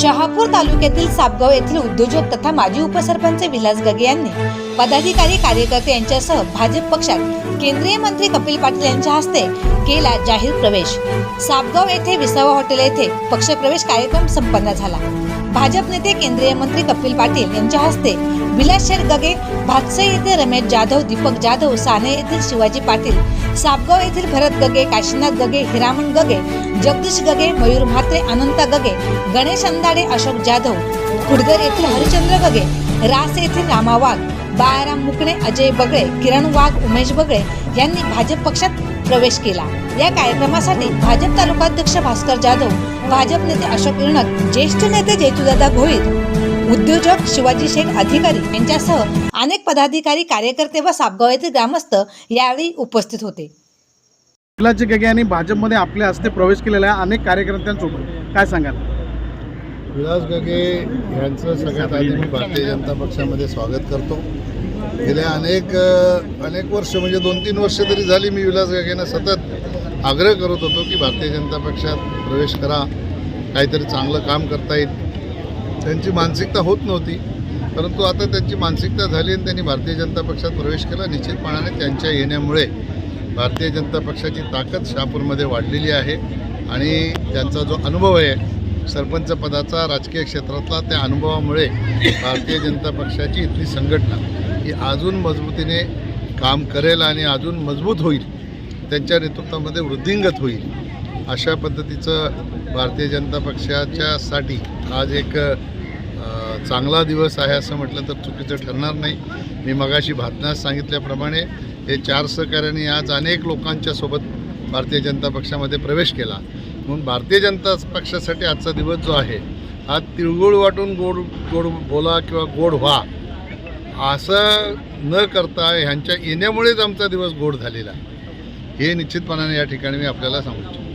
शहापूर तालुक्यातील सापगाव येथील उद्योजक तथा माजी उपसरपंच विलास गगे यांनी पदाधिकारी कार्यकर्ते यांच्यासह भाजप पक्षात केंद्रीय मंत्री कपिल पाटील यांच्या हस्ते केला जाहीर प्रवेश. सापगाव येथे विसावा हॉटेल येथे पक्षप्रवेश कार्यक्रम संपन्न झाला. भाजप नेते केंद्रीय मंत्री कपिल पाटील यांच्या हस्ते विलास शेठ गगे भातसे येथे रमेश जाधव दीपक जाधव साने येथील शिवाजी पाटील सापगाव येथील भरत गगे काशीनाथ गगे हिरामण गगे जगदीश गगे मयूर म्हात्रे अनंता गगे गणेश अंदाडे अशोक जाधव खुडगर येथील हरिचंद्र गगे रास येथील रामा वाघ बाळाराम मुकणे अजय बगळे किरण वाघ उमेश बगळे यांनी भाजप पक्षात प्रवेश केला. या कार्यक्रमासाठी भाजप तालुकाध्यक्ष भास्कर जाधव भाजप नेते अशोक इरणक ज्येष्ठ नेते जयतुदादा भोईर उद्योजक शिवाजी शेठ अधिकारी यांच्यासह अनेक पदाधिकारी कार्यकर्ते व सापगाव येथील ग्रामस्थ यावेळी उपस्थित होते. विलासजी गगे यांनी भाजपमध्ये आपल्या हस्ते प्रवेश केलेला आहे. अनेक कार्यकर्त्यांसोबत काय सांगाल? विलास गगे यांचं सगळ्यात आधी मी भारतीय जनता पक्षामध्ये स्वागत करतो. गेल्या अनेक अनेक वर्ष म्हणजे दोन तीन वर्ष तरी झाली मी विलास गगेंना सतत आग्रह करत होतो की भारतीय जनता पक्षात प्रवेश करा. काहीतरी चांगलं काम करता येईल. त्यांची मानसिकता होत नव्हती. परंतु आता त्यांची मानसिकता झाली आणि त्यांनी भारतीय जनता पक्षात प्रवेश केला. निश्चितपणाने त्यांच्या येण्यामुळे भारतीय जनता पक्षाची ताकद शहापूरमध्ये वाढलेली आहे. आणि त्यांचा जो अनुभव आहे सरपंच पदाचा राजकीय क्षेत्रातला त्या अनुभवामुळे भारतीय जनता पक्षाची इथली संघटना ही अजून मजबूतीने काम करेल आणि अजून मजबूत होईल. त्यांच्या नेतृत्वामध्ये वृद्धिंगत होईल. अशा पद्धतीचं भारतीय जनता पक्षाच्यासाठी आज एक चांगला दिवस आहे असं म्हटलं तर चुकीचं ठरणार नाही. मी मगाशी भातनास सांगितल्याप्रमाणे हे चार सहकाऱ्यांनी आज अनेक लोकांच्या सोबत भारतीय जनता पक्षामध्ये प्रवेश केला. म्हणून भारतीय जनता पक्षासाठी आजचा दिवस जो आहे हा तिळगुळ वाटून गोड गोड बोला किंवा गोड व्हा असं न करता ह्यांच्या येण्यामुळेच आमचा दिवस गोड झालेला हे निश्चितपणाने या ठिकाणी मी आपल्याला सांगू इच्छितो.